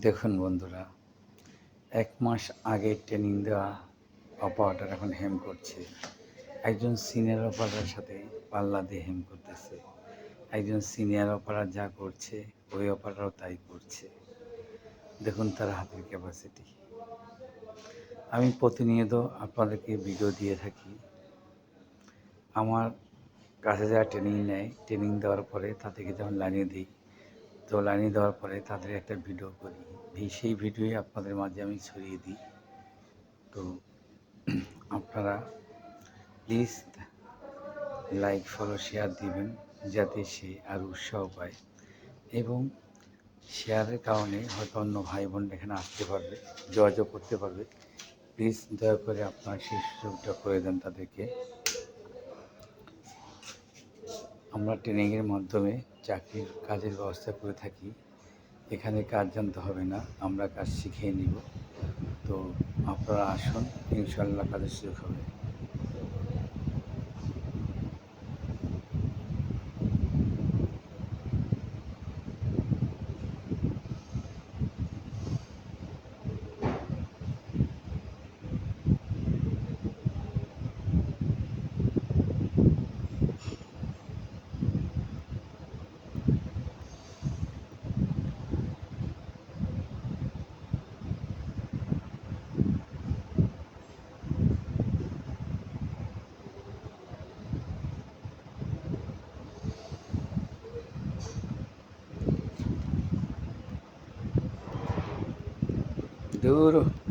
দেখুন বন্ধুরা, এক মাস আগে ট্রেনিং দেওয়া অপারেটর এখন হেম করছে। একজন সিনিয়র অপারেটরের সাথে পাল্লা দিয়ে হেম করতেছে। একজন সিনিয়র অপারেটর যা করছে, ওই অপারেটরও তাই করছে। দেখুন তার হাতের ক্যাপাসিটি আমি প্রতিনিয়ত আপনাদেরকে ভিডিও দিয়ে থাকি। আমার কাছে যারা ট্রেনিং নেয় ট্রেনিং দেওয়ার পরে তাদেরকে যখন লাইনে দিই তো লাইনে দেওয়ার পরে তাদের একটা ভিডিও করি। সেই ভিডিওই আপনাদের মাঝে আমি ছড়িয়ে দিই। তো আপনারা প্লিজ লাইক ফলো শেয়ার দিবেন যাতে সে আর উৎসাহ পায়। এবং শেয়ারের কারণে হয়তো অন্য ভাই বোন এখানে আসতে পারবে, যোগাযোগ করতে পারবে। প্লিজ দয়া করে আপনার সেই সুযোগটা করে দেন তাদেরকে। আমরা ট্রেনিংয়ের মাধ্যমে চাকরির কাজের ব্যবস্থা করে থাকি। এখানে কাজ জানতে হবে না, আমরা কাজ শিখিয়ে নিব। তো আপনারা আসুন, ইনশাল্লাহ কাজের সুযোগ হবে। duro.